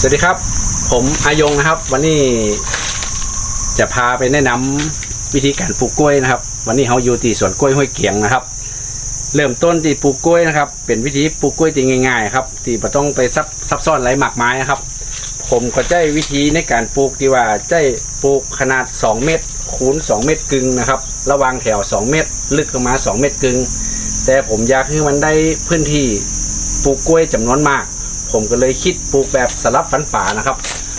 สวัสดีครับ ผมอายงนะครับ วันนี้จะพาไปแนะนำวิธีการปลูกกล้วยนะครับ วันนี้เราอยู่ที่สวนกล้วยห้วยเกียงนะครับ เริ่มต้นที่ปลูกกล้วยนะครับ เป็นวิธีปลูกกล้วยที่ง่าย ๆ ครับที่ไม่ต้องไปซับซับซ้อนไรหมากไม้นะครับ ผมก็ใช้วิธีในการปลูกที่ว่าใช้ปลูกขนาด 2 เมตรคูณ2 เมตรกึ่งนะครับ ระวางแถว 2 เมตร ลึกลงมา 2 เมตรกึ่งแต่ผมอยากให้มันได้พื้นที่ปลูกกล้วยจำนวนมาก ผมก็เลยคิดปลูกแบบสลับฟันป่านะครับ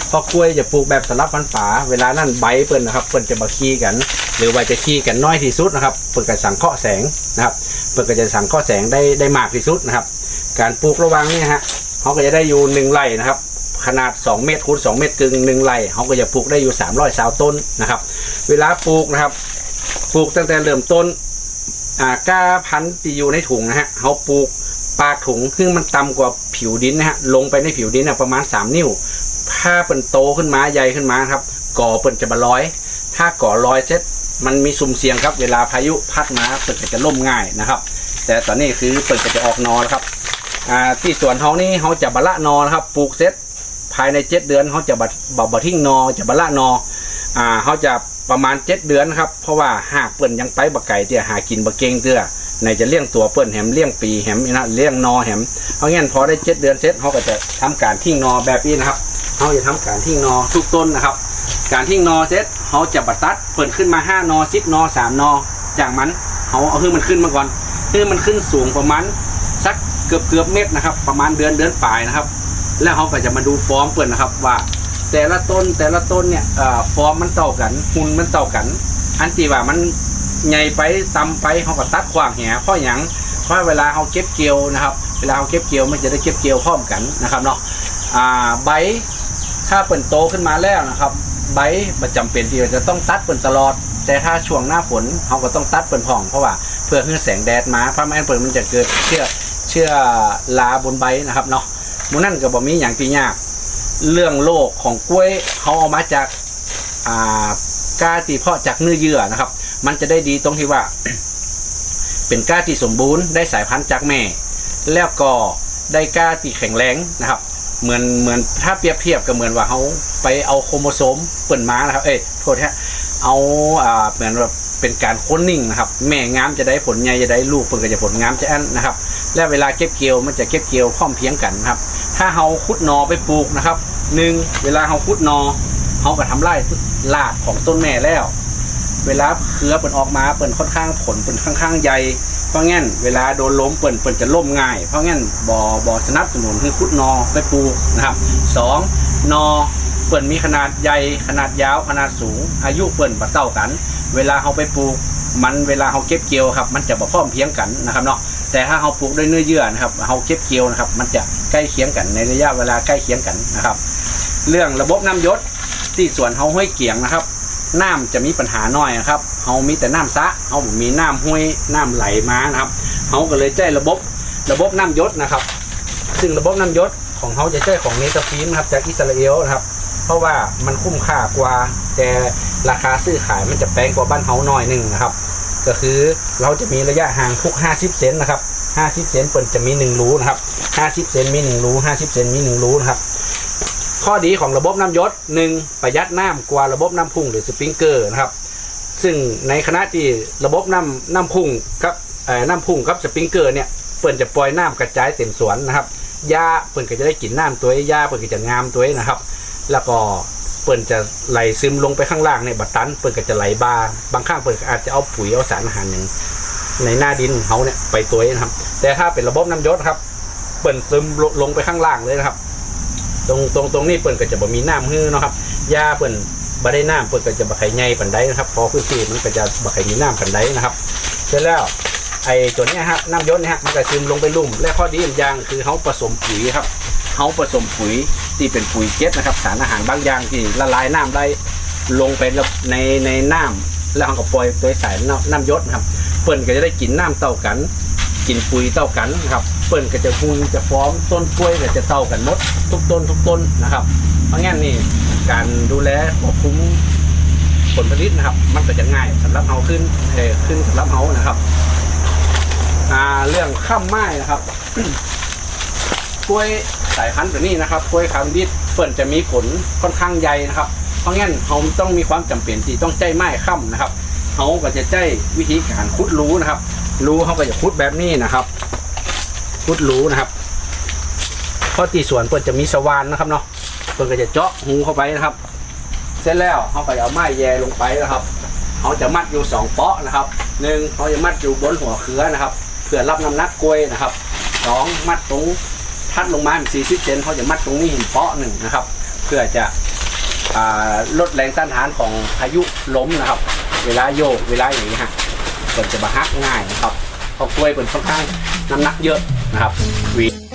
เพราะกล้วยจะปลูกแบบสลับฟันป่า เวลานั่นใบเปิ้นนะครับเปิ้นจะมาขี้กัน หรือว่าจะขี้กันน้อยที่สุดนะครับเปิ้นก็สังเคราะห์แสงนะครับเปิ้นก็จะสังเคราะห์แสงได้ได้มากที่สุดนะครับ การปลูกระวังนี่ฮะเขาก็จะได้อยู่หนึ่งไร่นะครับขนาด 2 เมตรคูณ2เมตรกึ่งหนึ่งไร่เขาก็จะปลูกได้อยู่ 300สาวต้นนะครับ เวลาปลูกนะครับ ปลูกตั้งแต่เริ่มต้นอ่าก้าพันธุ์ที่อยู่ในถุงนะฮะเขาปลูกปากถุงซึ่งมันต่ำกว่า ผิวดินนะฮะลงไปในผิวดินนะประมาณ 3 นิ้ว ถ้าเปิ่นโตขึ้นมาใหญ่ขึ้นมาครับ ก่อเปิ่นจะมาร้อย ถ้าก่อร้อยเสร็จมันมีสุ่มเสี่ยงครับ เวลาพายุพัดมาเปิ่นก็จะล่มง่ายนะครับ แต่ตอนนี้คือเปิ่นก็จะออกนอแล้วครับที่สวนเขานี่เขาจะบะละนอนะครับปลูกเสร็จภายใน 7 เดือนเขาจะบัดบบทิ้งนอจะบะละนออ่าเขาจะประมาณ 7 เดือนครับเพราะว่าหากเปิ้นยังไปบะไก่เตี้ยหากินบะเก่งเตื้อ ในจะเลี้ยงตัวเปิ้นแหมเลี้ยงปีแหมนะเลี้ยงนอแหมเอางั้นพอได้7เดือนเสร็จเขาก็จะทำการทิ้งนอแบบนี้นะครับเขาจะทำการทิ้งนอทุกต้นนะครับ การทิ้งนอเสร็จเขาจะบัดตัดเปิ้นขึ้นมา5นอ10นอ3นอจากมันเขาเอาให้มันขึ้นมาก่อนให้มันขึ้นสูงประมาณสักเกือบเกือบเมตรนะครับ ประมาณเดือนเดือนปลายนะครับ แล้วเขาก็จะมาดูฟอร์มเปิ้นนะครับว่า แต่ละต้นแต่ละต้นเนี่ยฟอร์มมันเต่ากันหุ่นมันเต่ากัน อันที่ว่ามัน ใหญ่ไปต่ำไปเขาก็ตัดขวางแหเพราะหยังเพราะเวลาเขาเก็บเกี่ยวนะครับ เวลาเขาเก็บเกี่ยวมันจะได้เก็บเกี่ยวพร้อมกันนะครับเนาะอ่าใบถ้าเปิ่นโตขึ้นมาแล้วนะครับ ใบประจำเป็นที่จะต้องตัดเปิ่นตลอด แต่ถ้าช่วงหน้าฝนเขาก็ต้องตัดเปิ่นผ่องเพราะว่าเพื่อให้แสงแดดมาเพราะไม่งั้นเปิ่นมันจะเกิดเชื้อเชื้อราบนใบนะครับเนาะมูนั่นก็บ่มีอย่างปียากเรื่องโรคของกล้วยเขาเอามาจากอ่ากาตีเพาะจากเนื้อเยื่อนะครับ มันจะได้ดีตรงที่ว่า เป็นก้าที่สมบูรณ์ได้สายพันธุ์จากแม่ แล้วก็ได้ก้าที่แข็งแรงนะครับเหมือนเหมือนถ้าเปรียบเทียบก็เหมือนว่าเขาไปเอาโครโมโซมเปิ่นม้านะครับ เอ้ยโทษฮะเอาอ่าเหมือนว่าเป็นการค้นนิ่งนะครับ แม่งามจะได้ผลใหญ่จะได้ลูกเปิ่นก็จะผลงามจะอันนะครับ และเวลาเก็บเกี่ยวมันจะเก็บเกี่ยวพร้อมเพียงกันนะครับ ถ้าเฮาคุดนอไปปลูกนะครับหนึ่งเวลาเฮาคุดนอเฮาก็ทำลายรากของต้นแม่แล้ว เวลาเครือเปิ่นออกมาเปิ่นค่อนข้างผลเปิ่นค่อนข้างใหญ่เพราะงั้นเวลาโดนล้มเปิ่นเปิ่นจะล้มง่าย เพราะงั้นบ่อบ่อสนับสนุนให้คุดนอไปปูนะครับสองนอเปิ่นมีขนาดใหญ่ขนาดยาวขนาดสูง อายุเปิ่นบ่เท่ากัน เวลาเฮาไปปลูกมันเวลาเฮาเก็บเกี่ยวครับ มันจะบ่พร้อมเพียงกันนะครับเนาะแต่ถ้าเราปลูกด้วยเนื้อเยื่อนะครับเราเก็บเกี่ยวนะครับ มันจะใกล้เคียงกันในระยะเวลาใกล้เคียงกันนะครับ เรื่องระบบน้ำยศที่สวนเฮาห้วยเกียงนะครับ น้ำจะมีปัญหาน้อยนะครับเฮามีแต่น้ำซะเฮาบ่มีน้ำห้วยน้ำไหลมานะครับเฮาก็เลยใช้ระบบระบบน้ำยศนะครับ ซึ่งระบบน้ำยศของเขาจะใช้ของเนเธอร์ฟีนครับจากอิสราเอลนะครับ เพราะว่ามันคุ้มค่ากว่า แต่ราคาซื้อขายมันจะแพงกว่าบ้านเฮาหน่อยหนึงนะครับ ก็คือเราจะมีระยะห่างทุก 50 เซนนะครับ 50 เซนเปิดจะมี 1 รูนะครับ 50 เซนมี 1 รู 50 เซนมี 1 รูนะครับ ข้อดีของระบบน้ำยศ 1. ประหยัดน้ำกว่าระบบน้ำพุ่งหรือสปริงเกอร์นะครับ ซึ่งในขณะที่ระบบน้ำน้ำพุ่งกับน้ำพุ่งกับสปริงเกอร์เนี่ยเปิดจะปล่อยน้ำกระจายเต็มสวนนะครับหญ้าเปิดก็จะได้กลิ่นน้ำตัวหญ้าเปิดก็จะงามตัวนะครับ แล้วก็เปิ่นจะไหลซึมลงไปข้างล่างเนี่ยบัดตันเปิ่นก็จะไหลบาบางข้างเปิ่นอาจจะเอาปุ๋ยเอาสารอาหารอย่างในหน้าดินเขาเนี่ยไปตัวนะครับ แต่ถ้าเป็นระบบน้ำยศครับ เปิ่นซึมลลงไปข้างล่างเลยนะครับ ตรงตรงตรงนี้เปิ่นก็จะบ่มีน้ำฮื้อเนาะครับหญ้าเปิ่นบ่ได้น้ำเปิ่นก็จะบ่ไข่ใหญ่ปันไดนะครับพอพื้นที่มันก็จะบ่ไข่มีน้ำปันไดนะครับ เสร็จแล้วไอ้ตัวนี้ยฮะน้ำยศเนี่ฮะมันก็ซึมลงไปลุ่ม และข้อดีอีกอย่างคือเขาผสมปุ๋ยครับเขาผสมปุ๋ยที่เป็นปุ๋ยเก็ดนะครับ สารอาหารบางอย่างที่ละลายน้ำได้ลงไปในในน้ำแล้วเขาก็ปล่อยตัวสายน้ำน้ำยศนครับเปิ้นก็จะได้กินน้ำเต่ากัน กินปุ๋ยเต่ากันครับ เปิ้นก็จะหุนจะฟ้อมต้นกล้วยก็จะเต่ากันหมดทุกต้นทุกต้นนะครับ เพราะงั้นนี่การดูแลควบคุมผลผลิตนะครับ มันก็จะง่ายสำหรับเฮาขึ้นเออขึ้นสำหรับเฮานะครับอ่าเรื่องข้ามไม้นะครับกล้วยสายพันธุ์แบบนี้นะครับกล้วยคาร์บิดเปิ่นจะมีผลค่อนข้างใหญ่นะครับ เพราะงั้นเราต้องมีความจำเป็นที่ต้องใจไม้ค่ำนะครับเขาก็จะใจวิธีการขุดรู้นะครับ รู้เขาก็จะขุดแบบนี้นะครับ ขุดรูนะครับ เพราะตีสวนเปิ่นจะมีสว่านนะครับเนาะเปิ่นก็จะเจาะหูเข้าไปนะครับ เสร็จแล้วเขาก็เอาไม้แย่ลงไปนะครับเขาจะมัดอยู่สองเปาะนะครับหนึ่งเขาจะมัดอยู่บนหัวเขือนะครับเพื่อรับน้ำหนักกล้วยนะครับสองมัดตรงทัดลงมาสี่สิบเซนเขาจะมัดตรงนี้เปาะหนึ่งนะครับ เพื่อจะอลดแรงต้านทานของพายุล้มนะครับ เวลาโยกเวลาอย่างนี้ฮะมันจะบาฮักง่ายนะครับเพราะกล้วยเป็นค่อนข้างน้ำหนักเยอะ have three